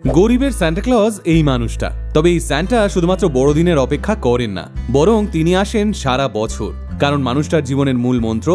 গরিবের স্যান্টাক্লজ এই মানুষটা। তবে এই স্যান্টা শুধুমাত্র বড়দিনের অপেক্ষা করেন না, বরং তিনি আসেন সারা বছর, কারণ মানুষটার জীবনের মূল মন্ত্র,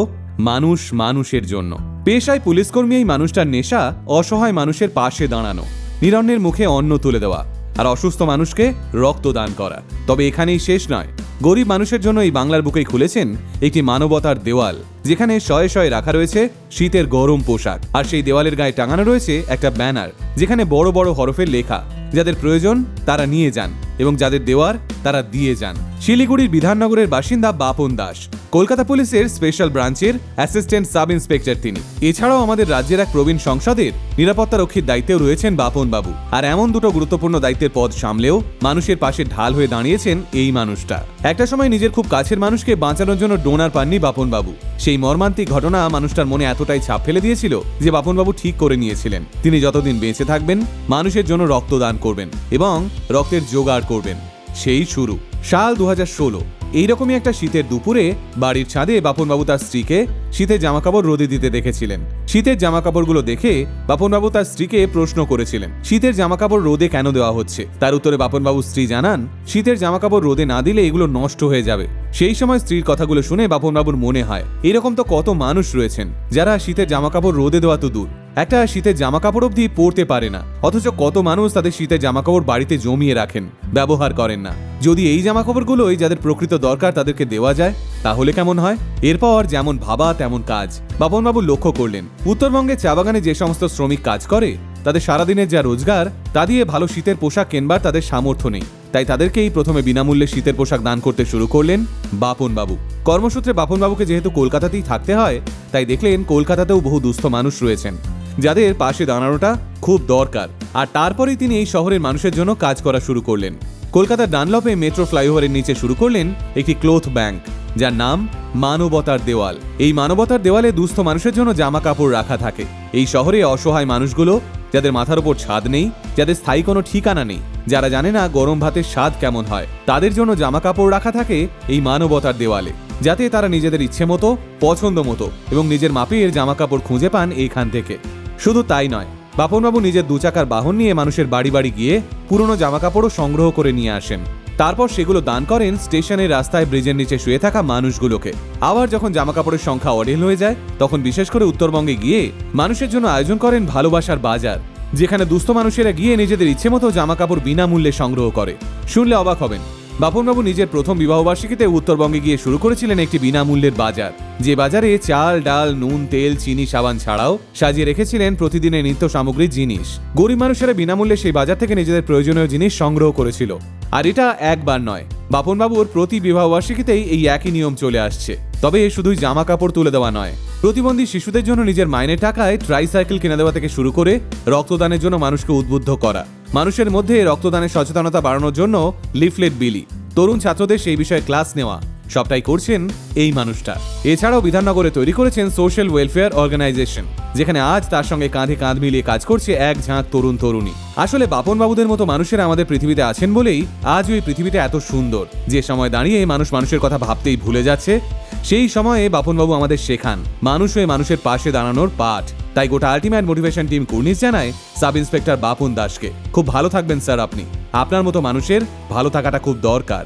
মানুষ মানুষের জন্য। পেশায় পুলিশকর্মী এই মানুষটার নেশা, অসহায় মানুষের পাশে দাঁড়ানো, নিরন্নের মুখে অন্ন তুলে দেওয়া, আর অসুস্থ মানুষকে রক্তদান করা। তবে এখানেই শেষ নয় গরিব মানুষের জন্য এই বাংলার বুকেই খুলেছেন একটি মানবতার দেওয়াল, যেখানে শয়ে শয়ে রাখা রয়েছে শীতের গরম পোশাক। আর সেই দেওয়ালের গায়ে টাঙানো রয়েছে একটা ব্যানার, যেখানে বড় বড় হরফের লেখা, যাদের প্রয়োজন তারা নিয়ে যান এবং যাদের দেওয়ার তারা দিয়ে যান। শিলিগুড়ির বিধাননগরের বাসিন্দা বাপন দাস, কলকাতা পুলিশের স্পেশাল ব্রাঞ্চের অ্যাসিস্ট্যান্ট সাব ইন্সপেক্টর তিনি। এছাড়াও আমাদের রাজ্যের এক প্রবীণ সংসদের নিরাপত্তা রক্ষীর দায়িত্বেও রয়েছেন বাপন বাবু আর এমন দুটো গুরুত্বপূর্ণ দায়িত্বের পদ সামলেও মানুষের পাশে ঢাল হয়ে দাঁড়িয়েছেন এই মানুষটা। একটা সময় নিজের খুব কাছের মানুষকে বাঁচানোর জন্য ডোনার পাননি বাপন বাবু সেই মর্মান্তিক ঘটনা মানুষটার মনে এতটাই ছাপ ফেলে দিয়েছিল যে বাপনবাবু ঠিক করে নিয়েছিলেন। তিনি যতদিন বেঁচে থাকবেন, মানুষের জন্য রক্তদান করবেন এবং রক্তের জোগাড় করবেন। সেই শুরু। সাল দু হাজার ষোলো, এইরকমই একটা শীতের দুপুরে বাড়ির ছাদে বাপনবাবু তার স্ত্রীকে শীতের জামাকাপড় রোদে দিতে দেখেছিলেন। শীতের জামাকাপড়গুলো দেখে বাপনবাবু তার স্ত্রীকে প্রশ্ন করেছিলেন, শীতের জামাকাপড় রোদে কেন দেওয়া হচ্ছে? তার উত্তরে বাপনবাবু স্ত্রী জানান, শীতের জামাকাপড় রোদে না দিলে এগুলো নষ্ট হয়ে যাবে। সেই সময় স্ত্রীর কথাগুলো শুনে বাপনবাবুর মনে হয়, এরকম তো কত মানুষ রয়েছেন যারা শীতের জামাকাপড় রোদে দেওয়া তো দূর। একটা শীতের জামা কাপড় অবধি পরতে পারে না। অথচ কত মানুষ তাদের শীতের জামা কাপড় বাড়িতে জমিয়ে রাখেন, ব্যবহার করেন না। যদি এই জামাকাপড়গুলোই যাদের প্রকৃত দরকার তাদেরকে দেওয়া যায়, তাহলে কেমন হয়? এরপর যেমন ভাবা, তেমন কাজ। বাপনবাবু লক্ষ্য করলেন, উত্তরবঙ্গে চা বাগানে যে সমস্ত শ্রমিক কাজ করে, তাদের সারাদিনের যা রোজগার, তা দিয়ে ভালো শীতের পোশাক কেনবার তাদের সামর্থ্য নেই। তাই তাদেরকেই প্রথমে বিনামূল্যে শীতের পোশাক দান করতে শুরু করলেন বাপন বাবু কর্মসূত্রে বাপন বাবুকে যেহেতু কলকাতাতেই থাকতে হয়, তাই দেখলেন কলকাতাতেও বহু দুস্থ মানুষ রয়েছেন। যাদের পাশে দাঁড়ানোটা খুব দরকার। আর তারপরেই তিনি এই শহরের মানুষের জন্য কাজ করা শুরু করলেন। কলকাতার ডানলপে মেট্রো ফ্লাইওভারের নিচে শুরু করলেন একটি ক্লোথ ব্যাংক, যার নাম মানবতার দেওয়াল। এই মানবতার দেওয়ালে দুস্থ মানুষের জন্য জামা কাপড় রাখা থাকে। এই শহরে অসহায় মানুষগুলো, যাদের মাথার ওপর ছাদ নেই, যাদের স্থায়ী কোনো ঠিকানা নেই, যারা জানে না গরম ভাতের স্বাদ কেমন হয়, তাদের জন্য জামা কাপড় রাখা থাকে এই মানবতার দেওয়ালে, যাতে তারা নিজেদের ইচ্ছে মতো, পছন্দ মতো এবং নিজের মাপের জামা কাপড় খুঁজে পান এইখান থেকে। শুধু তাই নয়, বাপনবাবু নিজের দু চাকার বাহন নিয়ে মানুষের বাড়ি বাড়ি গিয়ে পুরনো জামাকাপড়ও সংগ্রহ করে নিয়ে আসেন। তারপর সেগুলো দান করেন স্টেশনের রাস্তায় ব্রিজের নিচে শুয়ে থাকা মানুষগুলোকে। আবার যখন জামাকাপড়ের সংখ্যা অঢেল হয়ে যায়, তখন বিশেষ করে উত্তরবঙ্গে গিয়ে মানুষের জন্য আয়োজন করেন ভালোবাসার বাজার, যেখানে দুস্থ মানুষেরা গিয়ে নিজেদের ইচ্ছে মতো জামাকাপড় বিনামূল্যে সংগ্রহ করে। শুনলে অবাক হবেন বাপনবাবু নিজের প্রথম বিবাহবার্ষিকীতে উত্তরবঙ্গে গিয়ে শুরু করেছিলেন একটি বিনামূল্যের বাজার। যে বাজারে চাল, ডাল, নুন, তেল, চিনি, সাবান ছাড়াও সাজিয়ে রেখেছিলেন প্রতিদিনের নিত্য সামগ্রীর জিনিস। গরিব মানুষেরা বিনামূল্যে সেই বাজার থেকে নিজেদের প্রয়োজনীয় জিনিস সংগ্রহ করেছিল। আর এটা একবার নয়, বাপনবাবুর প্রতি বিবাহবার্ষিকীতেই এই একই নিয়ম চলে আসছে। তবে শুধুই জামা কাপড় তুলে দেওয়া নয়। প্রতিবন্ধী শিশুদের জন্য নিজের মাইনে টাকায় ট্রাইসাইকেল কিনে দেওয়া থেকে শুরু করে রক্তদানের জন্য মানুষকে উদ্বুদ্ধ করা। মানুষের মধ্যে রক্তদানের সচেতনতা বাড়ানোর জন্য লিফলেট বিলি। তরুণ ছাত্রদের সেই বিষয়ে ক্লাস নেওয়া। সবটাই করছেন এই মানুষটা। এছাড়াও বিধাননগরে তৈরি করেছেন সোশ্যাল ওয়েলফেয়ার অর্গানাইজেশন যেখানে আজ তার সঙ্গে কাঁধে কাঁধ মিলিয়ে কাজ করছে এক ঝাঁক তরুণ তরুণী। আসলে বাপন বাবুদের মতো মানুষেরা আমাদের পৃথিবীতে আছেন বলেই আজ ওই পৃথিবীটা এত সুন্দর। যে সময় দাঁড়িয়ে মানুষ মানুষের কথা ভাবতেই ভুলে যাচ্ছে, সেই সময়ে বাপনবাবু আমাদের শেখান, মানুষ হয়ে মানুষের পাশে দাঁড়ানোর পাঠ। তাই গোটা আলটিমেট মোটিভেশন টিম কুর্নিশ জানায় সাব ইন্সপেক্টর বাপন দাসকে। খুব ভালো থাকবেন স্যার আপনি। আপনার মতো মানুষের ভালো থাকাটা খুব দরকার।